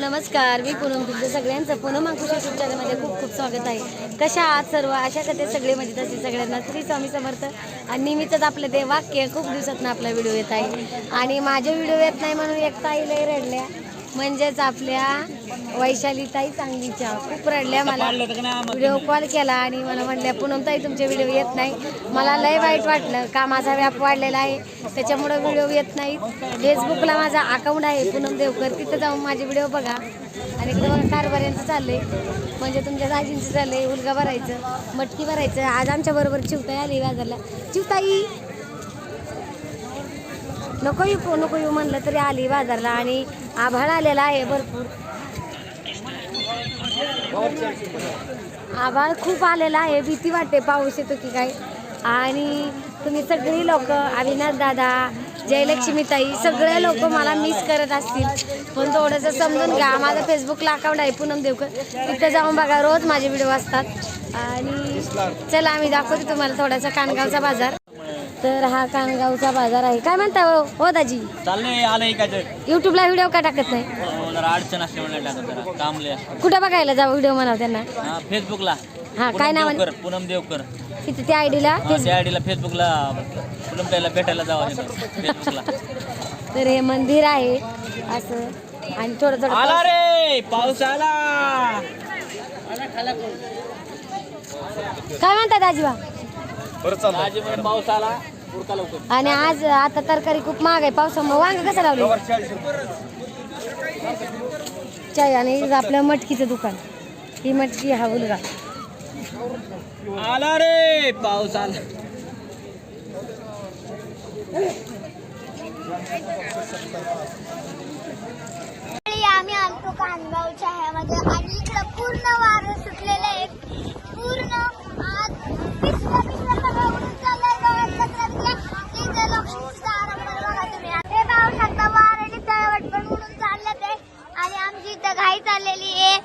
नमस्कार मी पूनम तुमचं सगळ्यांचं पूनम अंकुश युट्यूब चॅनलमध्ये खूप खूप स्वागत आहे. कशा आहात सर्व? अशा कथे सगळे म्हणजे तसे सगळ्यांना श्री स्वामी समर्थ. आणि निमित्तच आपलं ते वाक्य खूप दिवसातनं आपला व्हिडिओ येत आहे. आणि माझे व्हिडिओ येत नाही म्हणून एकता ताई रडल्या. म्हणजेच आपल्या वैशाली ताई सांगलीच्या. खूप रडल्या मला. व्हिडिओ कॉल केला आणि मला म्हणल्या पुनमताई तुमचे व्हिडिओ येत नाही. मला लय वाईट वाटलं. का माझा व्याप वाढलेला आहे? त्याच्यामुळं व्हिडिओ येत नाहीत फेसबुकला माझा अकाउंट आहे. पूनम देवकर. तिथं जाऊन माझे व्हिडिओ बघा. आणि इकडे बघा कारभाऱ्यांचं आहे म्हणजे तुमच्या दाजींचं चाललं आहे उलगा भरायचं मटकी भरायचं. आज आमच्या बरोबर चिवताई आली बाजारला. चिवताई! नको येऊ नको येऊ म्हणलं तरी आली बाजारला आणि आभाळ आलेला आहे भरपूर. आभाळ खूप आलेला आहे. भीती वाटते पाऊस येतो की काय. आणि तुम्ही सगळी लोक अविनाश दादा जयलक्ष्मी ताई सगळे लोक मला मिस करत असतील. पण थोडंसं समजून घ्या माझं फेसबुकला अकाउंट आहे पूनम देवकर. तिथं जाऊन बघा रोज माझे व्हिडिओ असतात. आणि चला आम्ही दाखवते तुम्हाला थोडासा कानगावचा बाजार. तर हा कानगावचा बाजार आहे. काय म्हणता हो हो दाजी? युट्यूबला व्हिडिओ का टाकत नाही? जरा अडचण असते म्हणलं जरा. कामले असतं. कुठं बघायला जाऊ व्हिडिओ म्हणाव त्यांना? हा फेसबुकला हा काय नाव देवकर पूनम देवकर. तिथे त्या आयडीला हा, त्या आयडीला फेसबुकला पूनम ताईला भेटायला जावं फेसबुकला तर हे मंदिर आहे असं. आणि थोडं थोडं आला रे! पाऊस आला! काय म्हणतात आजीबा? आजी म्हणे पाऊस आला. उरका लवकर आणि आज आता तरकारी खूप महाग आहे. पावसामुळे वांग कसं लावलं? चाय आणि आपलं मटकीचं दुकान. ही मटकी हा उलगा. आला रे पाऊस आला. आम्ही आलतो कानगावच्या ह्यामध्ये आणि इकडं पूर्ण वारं सुटलेलं आहे पूर्ण आज पिसलं पिसलं सगळं उडून चाललंय गवत कचरा बिचरा. इथं लक्ष्मीचं आराम बघा तुम्ही हे पाहू शकता वाऱ्याने तळवट पण उडून चाललं ते आणि आमची इथं घाई चाललेली आहे.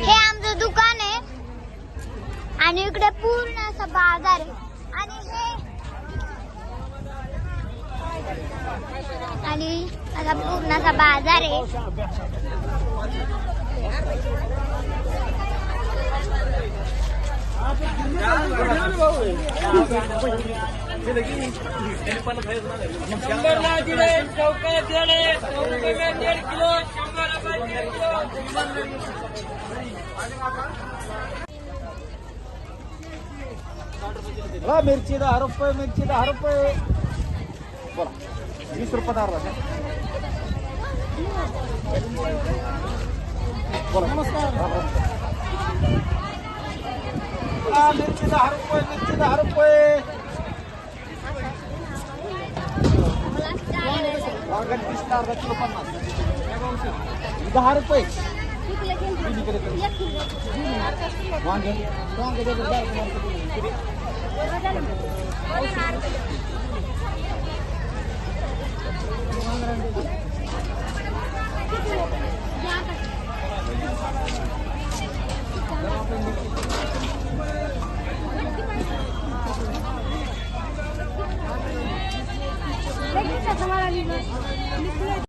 हे आमचं दुकान आहे. आणि इकडे पूर्ण असा बाजार आहे. आणि हे आणि असा पूर्ण असा बाजार आहे. हा मिरची दहा रुपये मिरची दहा रुपये. बोला वीस रुपये दहा रुपये. बोला. नमस्कार मिरची दहा रुपये मिरची दहा रुपये. वांगण दहा रुपये. वांगे. તમારા લીધે.